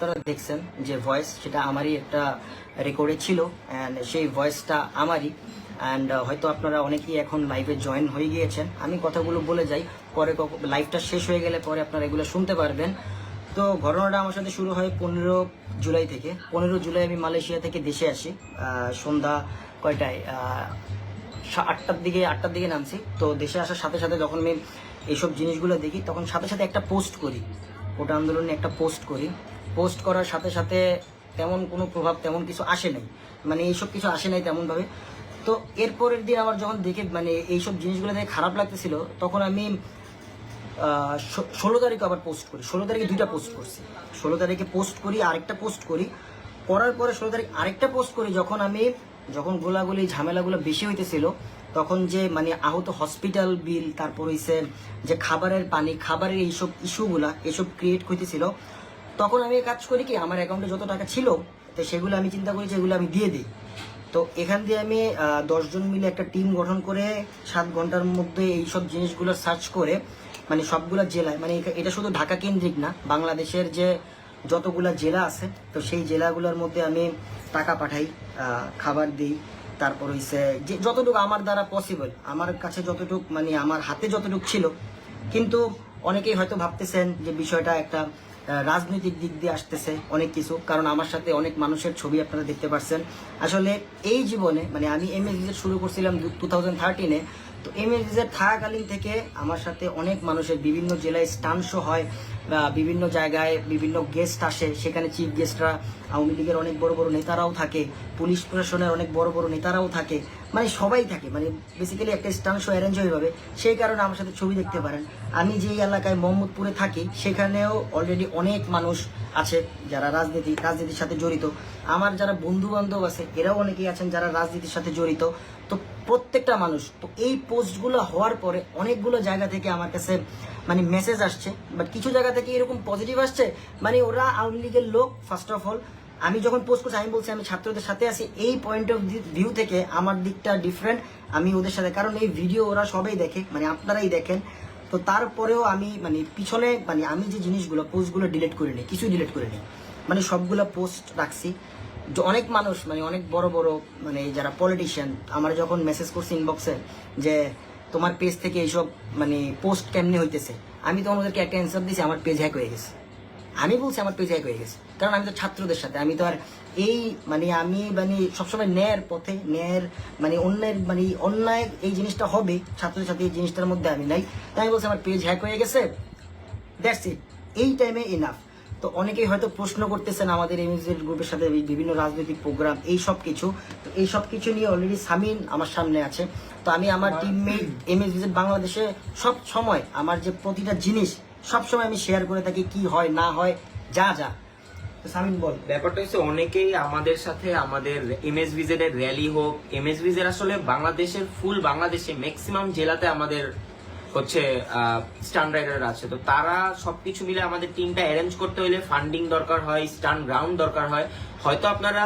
আপনারা দেখছেন যে ভয়েস সেটা আমারই একটা রেকর্ডে ছিল অ্যান্ড সেই ভয়েসটা আমারই অ্যান্ড হয়তো আপনারা অনেকেই এখন লাইভে জয়েন হয়ে গিয়েছেন। আমি কথাগুলো বলে যাই, পরে লাইভটা শেষ হয়ে গেলে পরে আপনারা এগুলো শুনতে পারবেন। তো ঘটনাটা আমার সাথে শুরু হয় পনেরো জুলাই থেকে। পনেরো জুলাই আমি মালয়েশিয়া থেকে দেশে আসি সন্ধ্যা কয়টায় আটটার দিকে আটটার দিকে নামছি। তো দেশে আসার সাথে সাথে যখন আমি এইসব জিনিসগুলো দেখি, তখন সাথে সাথে একটা পোস্ট করি। ওটা আন্দোলনে একটা পোস্ট করি। পোস্ট করার সাথে সাথে তেমন কোনো প্রভাব, তেমন কিছু আসে নাই। মানে এইসব কিছু আসে নাই তেমনভাবে। তো এরপরের দিন আমার যখন দেখে মানে এইসব জিনিসগুলো দেখে খারাপ লাগতেছিল, তখন আমি ষোলো তারিখে আবার পোস্ট করি। ষোলো তারিখে দুইটা পোস্ট করছি। ষোলো তারিখে পোস্ট করি, আরেকটা পোস্ট করি। করার পরে ষোলো তারিখ আরেকটা পোস্ট করি, যখন আমি, যখন গোলাগুলি, ঝামেলাগুলো বেশি হইতেছিল, তখন যে মানে আহত হসপিটাল বিল তারপর হইছে যে খাবারের পানি, খাবারের এইসব ইস্যুগুলা এসব ক্রিয়েট হইতেছিল তখন আমি কাজ করি কি, আমার অ্যাকাউন্টে যত টাকা ছিল, তো সেগুলো আমি চিন্তা করি যে এগুলো আমি দিয়ে দিই। তো এখান দিয়ে আমি দশজন মিলে একটা টিম গঠন করে সাত ঘণ্টার মধ্যে এইসব জিনিসগুলো সার্চ করে মানে সবগুলো জেলায় মানে এটা- শুধু ঢাকা কেন্দ্রিক না, বাংলাদেশের যে যতগুলা জেলা আছে, তো সেই জেলাগুলোর মধ্যে আমি টাকা পাঠাই খাবার দিই, তারপর হইছে যে যতটুকু আমার দ্বারা পসিবল আমার কাছে যতটুকু মানে আমার হাতে যতটুকু ছিল। কিন্তু অনেকেই হয়তো ভাবতেছেন যে বিষয়টা একটা রাজনৈতিক দিক দিয়ে আসতেছে অনেক কিছু, কারণ আমার সাথে অনেক মানুষের ছবি আপনারা দেখতে পাচ্ছেন আসলে এই জীবনে মানে আমি এম এস শুরু করছিলাম টু থাউজেন্ড থার্টিনে তো এম এস থাকাকালীন থেকে আমার সাথে অনেক মানুষের বিভিন্ন জেলায় স্টান শো হয় বিভিন্ন জায়গায় বিভিন্ন গেস্ট আসে। সেখানে চিফ গেস্টরা আওয়ামী লীগের অনেক বড় বড় নেতারাও থাকে পুলিশ প্রশাসনের অনেক বড় বড় নেতারাও থাকে মানে সবাই থাকে মানে বেসিক্যালি একটা স্টান শো অ্যারেঞ্জ হয়ে যাবে সেই কারণে আমার সাথে ছবি দেখতে পারেন। আমি যেই এলাকায় মোহাম্মদপুরে থাকি, সেখানেও অলরেডি অনেক মানুষ আছে যারা রাজনীতি, রাজনীতির সাথে জড়িত। আমার যারা বন্ধু বান্ধব আছে, এরাও অনেকেই আছেন যারা রাজনীতির সাথে জড়িত। তো প্রত্যেকটা মানুষ, তো এই পোস্টগুলো হওয়ার পরে অনেকগুলো জায়গা থেকে আমার কাছে মানে মেসেজ আসছে। বাট কিছু জায়গা থেকে এরকম পজিটিভ আসছে মানে ওরা আওয়ামী লীগের লোক ফার্স্ট অফ অল আমি যখন পোস্ট করছি, আমি বলছি, আমি ছাত্রদের সাথে আছি। এই পয়েন্ট অফ ভিউ থেকে আমার দিকটা ডিফারেন্ট আমি ওদের সাথে, কারণ এই ভিডিও ওরা সবাই দেখে মানে আপনারাই দেখেন। তো তারপরেও আমি মানে পিছনে মানে আমি যে জিনিসগুলো, পোস্টগুলো ডিলিট করে নিই কিছু ডিলিট করে নিই। মানে সবগুলো পোস্ট রাখছি। অনেক মানুষ মানে অনেক বড় বড় মানে যারা পলিটিশিয়ান আমার যখন মেসেজ করছি ইনবক্সে যে, তোমার পেজ থেকে এইসব মানে পোস্ট কেমনে হইতেছে? আমি তখন ওদেরকে একটা অ্যান্সার দিয়েছি আমার পেজ হ্যাক হয়ে গেছে। আমি বলছি, আমার পেজ হ্যাক হয়ে গেছে। কারণ আমি তো ছাত্রদের সাথে, আমি তো আর এই মানে আমি মানে সবসময় ন্যায়ের পথে, ন্যায়ের মানে অন্যের মানে অন্যায় এই জিনিসটা হবে সাথে এই জিনিসটার মধ্যে আমি নাই। তাই আমি বলছি আমার পেজ হ্যাক হয়ে গেছে। দ্যাটস ইট এই টাইমে ইনাফ তো অনেকেই হয়তো প্রশ্ন করতেছেন আমাদের এমএসএর গ্রুপের সাথে বিভিন্ন রাজনৈতিক প্রোগ্রাম এই সব কিছু। তো এই সব কিছু নিয়ে অলরেডি সামিন আমার সামনে আছে। তো আমি আমার টিমমেট এমএস ভিজিট বাংলাদেশে সব সময় আমার যে প্রতিটা জিনিস সব সময় আমি শেয়ার করে থাকি, কি হয়, না হয়, যা যা। সামিন, বল। ব্যাপারটা হচ্ছে অনেকেই আমাদের সাথে আমাদের এমএস ভিজেড এর র্যালি হোক এমএস ভিজেড আসলে বাংলাদেশের ফুল বাংলাদেশে ম্যাক্সিমাম জেলাতে আমাদের হচ্ছে স্টান্ড রাইডার আছে। তো তারা সবকিছু মিলে আমাদের টিমটা অ্যারেঞ্জ করতে হলে ফান্ডিং দরকার হয় স্টান্ড গ্রাউন্ড দরকার হয়। হয়তো আপনারা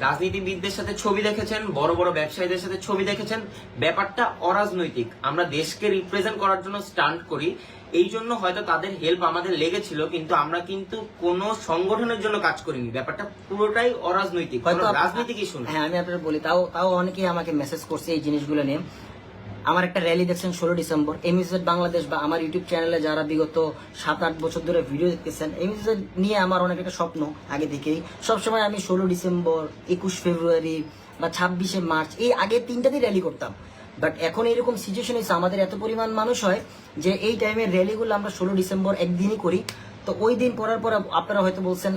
রাজনীতিবিদদের সাথে ছবি দেখেছেন বড় বড় ব্যবসায়ীদের সাথে ছবি দেখেছেন। ব্যাপারটা অরাজনৈতিক। আমরা দেশকে রিপ্রেজেন্ট করার জন্য স্টান্ট করি। এই জন্য হয়তো তাদের হেল্প আমাদের লেগেছিল কিন্তু আমরা কিন্তু কোন সংগঠনের জন্য কাজ করিনি। ব্যাপারটা পুরোটাই অরাজনৈতিক হয়তো আপ- কি ইস্যু হ্যাঁ আমি আপনার বলি তাও তাও অনেকেই আমাকে মেসেজ করছে এই জিনিসগুলো নিয়ে। আমার একটা র্যালি দেখছেন ষোলো ডিসেম্বর। এমএসএড বাংলাদেশ বা আমার ইউটিউব চ্যানেলে যারা বিগত সাত, আট বছর ধরে ভিডিও দেখতেছেন এমএসএড নিয়ে আমার অনেক একটা স্বপ্ন আগে থেকেই। সবসময় আমি ষোলো ডিসেম্বর, একুশ ফেব্রুয়ারি বা ছাব্বিশে মার্চ, এই আগে তিনটাতেই র্যালি করতাম। বাট এখন এরকম সিচুয়েশন হয়েছে, আমাদের এত পরিমাণ মানুষ হয় যে এই টাইমের র্যালিগুলো আমরা ষোলো ডিসেম্বর একদিনই করি। তো ওই দিন করার পর আপনারা হয়তো বলছেন